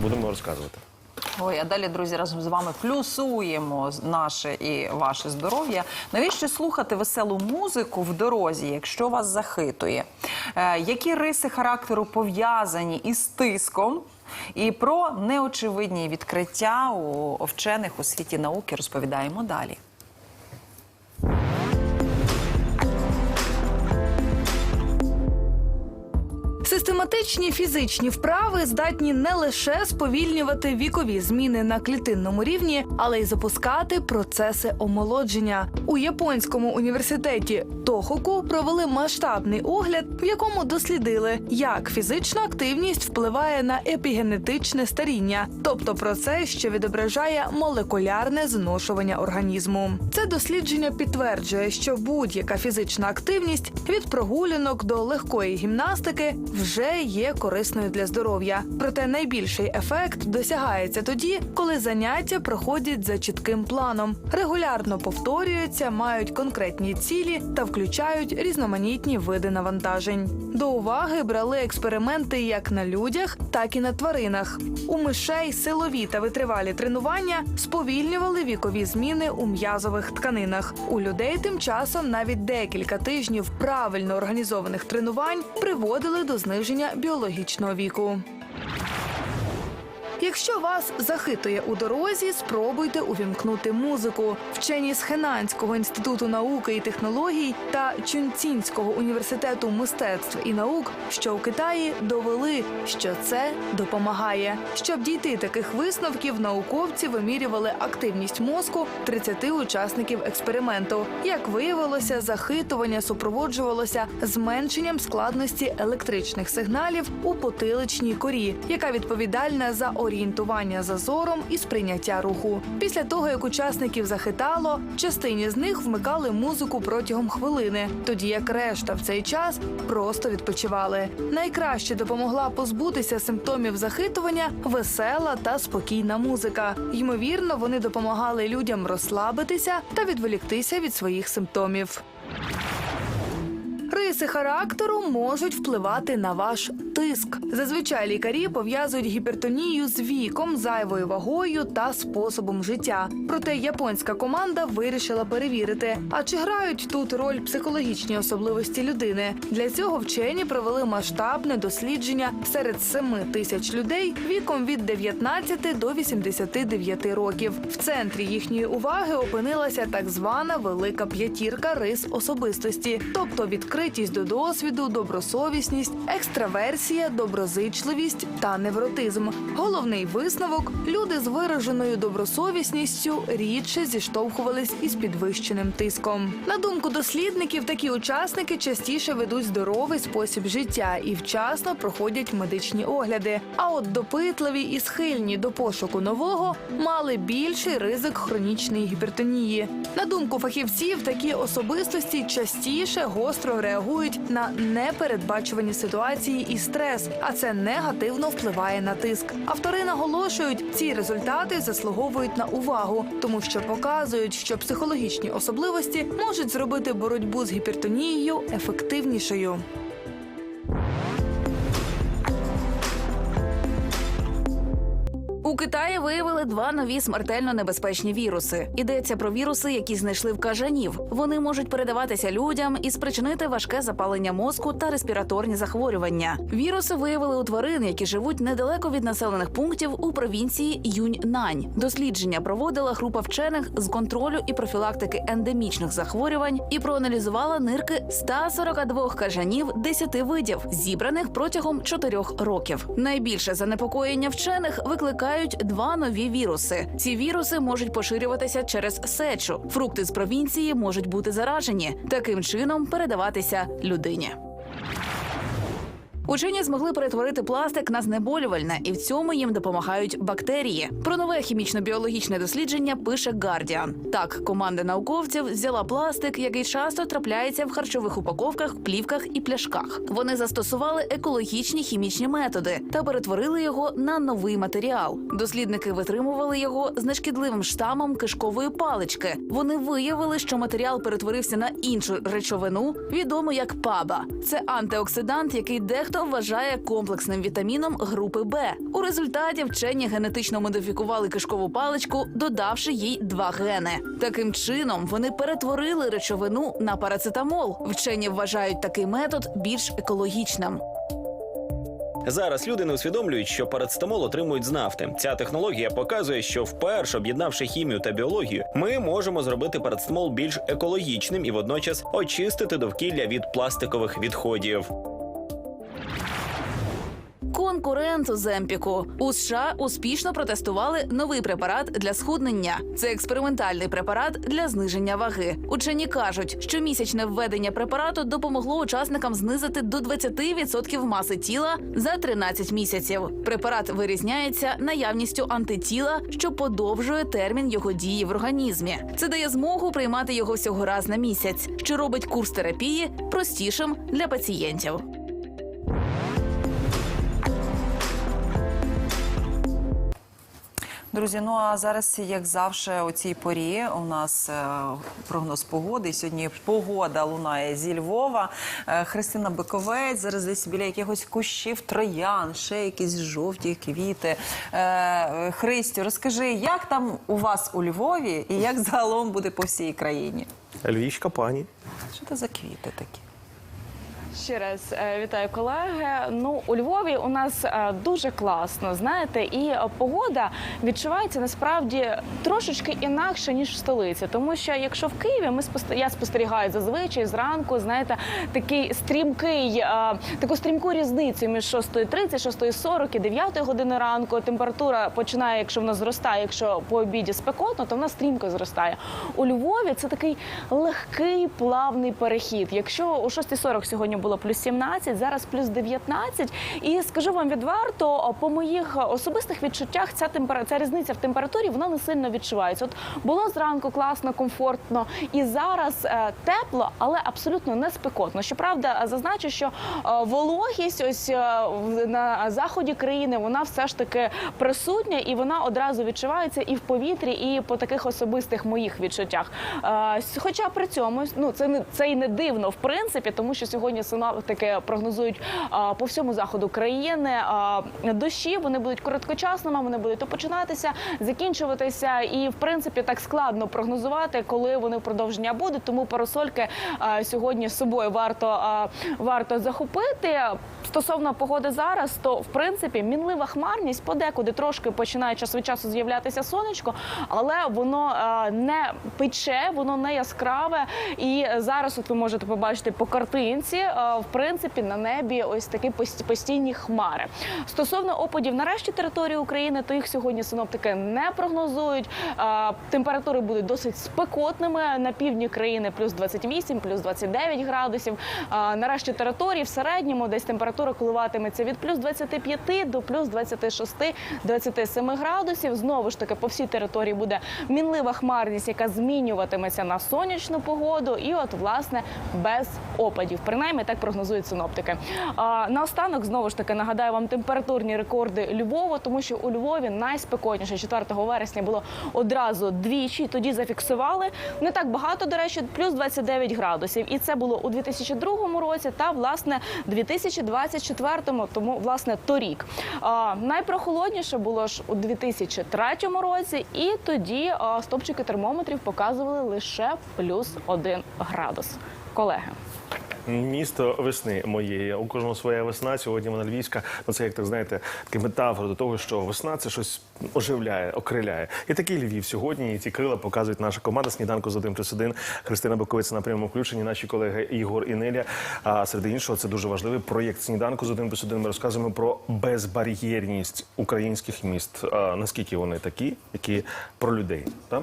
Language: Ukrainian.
будемо розказувати. Ой, а далі, друзі, разом з вами плюсуємо наше і ваше здоров'я. Навіщо слухати веселу музику в дорозі, якщо вас захитує? Е, які риси характеру пов'язані із тиском? І про неочевидні відкриття у вчених у світі науки розповідаємо далі. Систематичні фізичні вправи здатні не лише сповільнювати вікові зміни на клітинному рівні, але й запускати процеси омолодження. У японському університеті Тохоку провели масштабний огляд, в якому дослідили, як фізична активність впливає на епігенетичне старіння, тобто процес, що відображає молекулярне зношування організму. Це дослідження підтверджує, що будь-яка фізична активність від прогулянок до легкої гімнастики вже є корисною для здоров'я. Проте найбільший ефект досягається тоді, коли заняття проходять за чітким планом, регулярно повторюються, мають конкретні цілі та включають різноманітні види навантажень. До уваги брали експерименти як на людях, так і на тваринах. У мишей силові та витривалі тренування сповільнювали вікові зміни у м'язових тканинах. У людей тим часом навіть декілька тижнів правильно організованих тренувань приводили до зниження біологічного віку. Якщо вас захитує у дорозі, спробуйте увімкнути музику. Вчені з Хенанського інституту науки і технологій та Чунцінського університету мистецтв і наук, що у Китаї, довели, що це допомагає. Щоб дійти таких висновків, науковці вимірювали активність мозку 30 учасників експерименту. Як виявилося, захитування супроводжувалося зменшенням складності електричних сигналів у потиличній корі, яка відповідальна за орієнтування за зором і сприйняття руху. Після того, як учасників захитало, частині з них вмикали музику протягом хвилини, тоді як решта в цей час просто відпочивали. Найкраще допомогла позбутися симптомів захитування весела та спокійна музика. Ймовірно, вони допомагали людям розслабитися та відволіктися від своїх симптомів. Риси характеру можуть впливати на ваш тиск. Зазвичай лікарі пов'язують гіпертонію з віком, зайвою вагою та способом життя. Проте японська команда вирішила перевірити, а чи грають тут роль психологічні особливості людини. Для цього вчені провели масштабне дослідження серед 7 тисяч людей віком від 19 до 89 років. В центрі їхньої уваги опинилася так звана велика п'ятірка рис особистості, тобто відкритість до досвіду, добросовісність, екстраверсія, доброзичливість та невротизм. Головний висновок: люди з вираженою добросовісністю рідше зіштовхувались із підвищеним тиском. На думку дослідників, такі учасники частіше ведуть здоровий спосіб життя і вчасно проходять медичні огляди. А от допитливі і схильні до пошуку нового мали більший ризик хронічної гіпертонії. На думку фахівців, такі особистості частіше гостро реагують на непередбачувані ситуації і стрес, а це негативно впливає на тиск. Автори наголошують, ці результати заслуговують на увагу, тому що показують, що психологічні особливості можуть зробити боротьбу з гіпертонією ефективнішою. У Китаї виявили два нові смертельно небезпечні віруси. Йдеться про віруси, які знайшли в кажанів. Вони можуть передаватися людям і спричинити важке запалення мозку та респіраторні захворювання. Віруси виявили у тварин, які живуть недалеко від населених пунктів у провінції Юньнань. Дослідження проводила група вчених з контролю і профілактики ендемічних захворювань і проаналізувала нирки 142 кажанів 10 видів, зібраних протягом 4 років. Найбільше занепокоєння вчених викликають два нові віруси. Ці віруси можуть поширюватися через сечу. Фрукти з провінції можуть бути заражені, таким чином передаватися людині. Учені змогли перетворити пластик на знеболювальне, і в цьому їм допомагають бактерії. Про нове хімічно-біологічне дослідження пише Guardian. Так, команда науковців взяла пластик, який часто трапляється в харчових упаковках, плівках і пляшках. Вони застосували екологічні хімічні методи та перетворили його на новий матеріал. Дослідники витримували його з нешкідливим штамом кишкової палички. Вони виявили, що матеріал перетворився на іншу речовину, відому як паба. Це антиоксидант, який дехто Фіто вважає комплексним вітаміном групи Б. У результаті вчені генетично модифікували кишкову паличку, додавши їй два гени. Таким чином вони перетворили речовину на парацетамол. Вчені вважають такий метод більш екологічним. Зараз люди не усвідомлюють, що парацетамол отримують з нафти. Ця технологія показує, що вперше об'єднавши хімію та біологію, ми можемо зробити парацетамол більш екологічним і водночас очистити довкілля від пластикових відходів. Конкурент Земпіку у США успішно протестували новий препарат для схуднення. Це експериментальний препарат для зниження ваги. Учені кажуть, що місячне введення препарату допомогло учасникам знизити до 20% маси тіла за 13 місяців. Препарат вирізняється наявністю антитіла, що подовжує термін його дії в організмі. Це дає змогу приймати його всього раз на місяць, що робить курс терапії простішим для пацієнтів. Друзі, ну а зараз, як завжди, у цій порі у нас е, прогноз погоди. Сьогодні погода лунає зі Львова. Е, Христина Биковець зараз десь біля якихось кущів троян, ще якісь жовті квіти. Е, Христю, розкажи, як там у вас у Львові і як загалом буде по всій країні? Львівська пані. Що це за квіти такі? Ще раз е, вітаю колеги. Ну у Львові у нас е, дуже класно, знаєте, і е, погода відчувається насправді трошечки інакше ніж в столиці. Тому що якщо в Києві ми я спостерігаю зазвичай зранку, знаєте, такий стрімкий, таку стрімку різницю між 6.30, 6.40 і 9 години ранку. Температура починає, якщо вона зростає, якщо по обіді спекотно, то вона стрімко зростає. У Львові це такий легкий плавний перехід. Якщо у 6.40 сьогодні було плюс 17, зараз плюс 19. І скажу вам відверто, по моїх особистих відчуттях ця темпера... ця різниця в температурі вона не сильно відчувається. От було зранку класно, комфортно, і зараз е, тепло, але абсолютно не спекотно. Щоправда, зазначу, що е, вологість ось е, на заході країни вона все ж таки присутня, і вона одразу відчувається і в повітрі, і по таких особистих моїх відчуттях. Хоча при цьому ну це не це і не дивно в принципі, тому що сьогодні синоптики прогнозують по всьому заходу країни дощі. Вони будуть короткочасними, вони будуть то починатися, закінчуватися, і в принципі так складно прогнозувати, коли вони впродовж дня будуть. Тому парасольки сьогодні з собою варто варто захопити. Стосовно погоди зараз, то в принципі мінлива хмарність подекуди трошки починає час від часу з'являтися сонечко, але воно не пече, воно не яскраве. І зараз, от ви можете побачити по картинці, в принципі, на небі ось такі постійні хмари. Стосовно опадів на решті території України, то їх сьогодні синоптики не прогнозують. Е, Температури будуть досить спекотними. На півдні країни плюс 28, плюс 29 градусів. Е, На решті території в середньому десь температура коливатиметься від плюс 25 до плюс 26-27 градусів. Знову ж таки, по всій території буде мінлива хмарність, яка змінюватиметься на сонячну погоду, і от власне без опадів. Принаймні так прогнозують синоптики. А, наостанок знову ж таки нагадаю вам температурні рекорди Львова, тому що у Львові найспекотніше 4 вересня було одразу двічі. Тоді зафіксували не так багато, до речі, плюс 29 градусів. І це було у 2002 році та власне 2024, тому власне торік. А, найпрохолодніше було ж у 2003 році, і тоді а, стопчики термометрів показували лише плюс 1 градус. Колеги. Місто весни моєї. У кожного своя весна. Сьогодні вона львівська. Ну це як так знаєте, такий метафора до того, що весна це щось оживляє, окриляє. І такий Львів сьогодні. І ці крила показують наша команда сніданку з 1 плюс 1. Христина Боковиця на прямому включенні. Наші колеги Ігор і Неля. А серед іншого, це дуже важливий проєкт сніданку з 1 плюс 1. Ми розказуємо про безбар'єрність українських міст. А, наскільки вони такі, які про людей. Так?